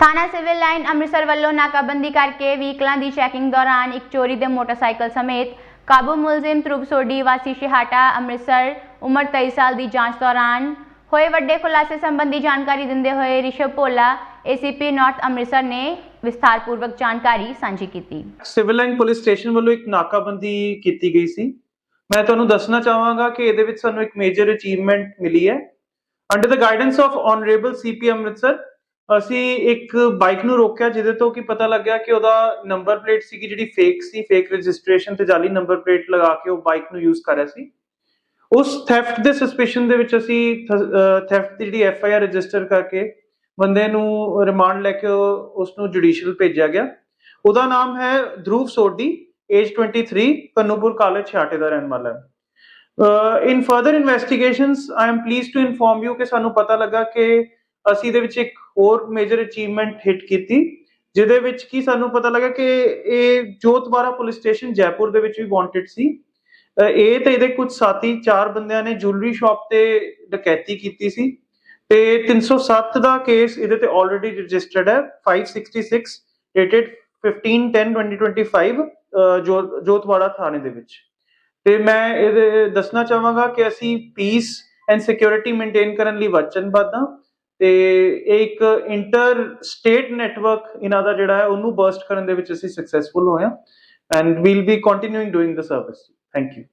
ਥਾਣਾ civil line Amritsar ਵੱਲੋਂ ਨਾਕਾਬੰਦੀ ਕਰਕੇ ਵਹੀਕਲਾਂ ਦੀ ਚੈਕਿੰਗ ਦੌਰਾਨ ਇੱਕ ਚੋਰੀ ਦੇ ਮੋਟਰਸਾਈਕਲ ਸਮੇਤ ਕਾਬੂ ਮੁਲਜ਼ਮ ਧਰੁਵ ਸੋਢੀ ਵਾਸੀ ਸ਼ਿਹਾਟਾ ਅੰਮ੍ਰਿਤਸਰ ਉਮਰ 23 ਸਾਲ ਦੀ ਜਾਂਚ ਦੌਰਾਨ ਹੋਏ ਵੱਡੇ ਖੁਲਾਸੇ ਸੰਬੰਧੀ ਜਾਣਕਾਰੀ ਦਿੰਦੇ ਹੋਏ ਰਿਸ਼ਵ ਭੋਲਾ ਏਸੀਪੀ ਨਾਰਥ ਅੰਮ੍ਰਿਤਸਰ ਨੇ ਵਿਸਥਾਰਪੂਰਵਕ ਜਾਣਕਾਰੀ ਸਾਂਝੀ ਕੀਤੀ ਸਿਵਲ ਲਾਈਨ ਪੁਲਿਸ ਸਟੇਸ਼ਨ ਵੱਲੋਂ ਇੱਕ ਨਾਕਾਬੰਦੀ ਕੀਤੀ ਗਈ ਸੀ ਮੈਂ ਤੁਹਾਨੂੰ ਦੱਸਣਾ ਚਾਹਾਂਗਾ ਕਿ ਇਹਦੇ ਵਿੱਚ ਸਾਨੂੰ ਇੱਕ ਮੇਜਰ ਅਚੀਵਮੈਂਟ ਮਿਲੀ ਹੈ under the guidance of honourable CP Amritsar ਅਸੀਂ ਇੱਕ ਬਾਈਕ ਨੂੰ ਰੋਕਿਆ, ਜਿਹਦੇ ਤੋਂ ਕਿ ਪਤਾ ਲੱਗਿਆ ਕਿ ਉਹਦਾ ਨੰਬਰ ਪਲੇਟ ਸੀਗੀ ਜਿਹੜੀ ਫੇਕ ਸੀ ਫੇਕ ਰਜਿਸਟ੍ਰੇਸ਼ਨ ਤੇ ਜਾਲੀ ਨੰਬਰ ਪਲੇਟ ਲਗਾ ਕੇ ਉਹ ਬਾਈਕ ਨੂੰ ਯੂਜ਼ ਕਰ ਰਿਹਾ ਸੀ। ਉਸ ਥੈਫਟ ਦੇ ਸਸਪੀਸ਼ਨ ਦੇ ਵਿੱਚ ਅਸੀਂ ਥੈਫਟ ਦੀ ਜਿਹੜੀ ਐਫ ਆਈ ਆਰ ਰਜਿਸਟਰ ਕਰਕੇ ਬੰਦੇ ਨੂੰ ਰਿਮਾਂਡ ਲੈ ਕੇ ਉਹ- ਉਸ ਨੂੰ ਜੁਡੀਸ਼ੀਅਲ ਭੇਜਿਆ ਗਿਆ। ਉਹਦਾ ਨਾਮ ਹੈ ਧਰੁਵ ਸੋਢੀ ਏਜ 23 ਕਨੂਪੁਰ ਕਾਲਜ ਛਾਟੇ ਦਾ ਰਹਿਣ ਵਾਲਾ ਹੈ। In further investigations I am please to inform you ਕਿ ਸਾਨੂੰ ਪਤਾ ਲੱਗਾ ਕਿ ਅਸੀਂ ਇਹਦੇ ਵਿੱਚ ਇੱਕ ਹੋਰ ਮੇਜਰ ਅਚੀਵਮੈਂਟ ਹਿੱਟ ਕੀਤੀ, ਜਿਹਦੇ ਵਿੱਚ ਕੀ ਸਾਨੂੰ ਪਤਾ ਲੱਗਾ ਕਿ ਇਹ ਜੋਤਬਾਰਾ ਪੁਲਿਸ ਸਟੇਸ਼ਨ ਜੈਪੁਰ ਦੇ ਵਿੱਚ ਵੀ ਵਾਂਟਡ ਸੀ ਇਹ ਤੇ ਇਹਦੇ ਕੁਝ ਸਾਥੀ ਚਾਰ ਬੰਦਿਆਂ ਨੇ ਜੁਐਲਰੀ ਸ਼ਾਪ ਤੇ ਡਕੈਤੀ ਕੀਤੀ ਸੀ ਤੇ 307 ਦਾ ਕੇਸ ਇਹਦੇ ਤੇ ਆਲਰੇਡੀ ਰਜਿਸਟਰਡ ਹੈ 566 ਡੇਟਡ 15/10/2025 ਜੋਤਵਾੜਾ ਥਾਣੇ ਦੇ ਵਿੱਚ। ਤੇ ਮੈਂ ਇਹਦੇ ਦੱਸਣਾ ਚਾਹਾਂਗਾ ਕਿ ਅਸੀਂ ਪੀਸ ਐਂਡ ਸਿਕਿਉਰਿਟੀ ਮੇਨਟੇਨ ਕਰਨ ਲਈ ਵਚਨਬੱਧ ਹਾਂ ਤੇ ਇਹ ਇੱਕ ਇੰਟਰ ਸਟੇਟ ਨੈਟਵਰਕ ਇਹਨਾਂ ਦਾ ਜਿਹੜਾ ਹੈ, ਉਹਨੂੰ ਬਰਸਟ ਕਰਨ ਦੇ ਵਿੱਚ ਅਸੀਂ ਸਕਸੈਸਫੁਲ ਹੋਏ ਹਾਂ। And will be continuing doing the service thank you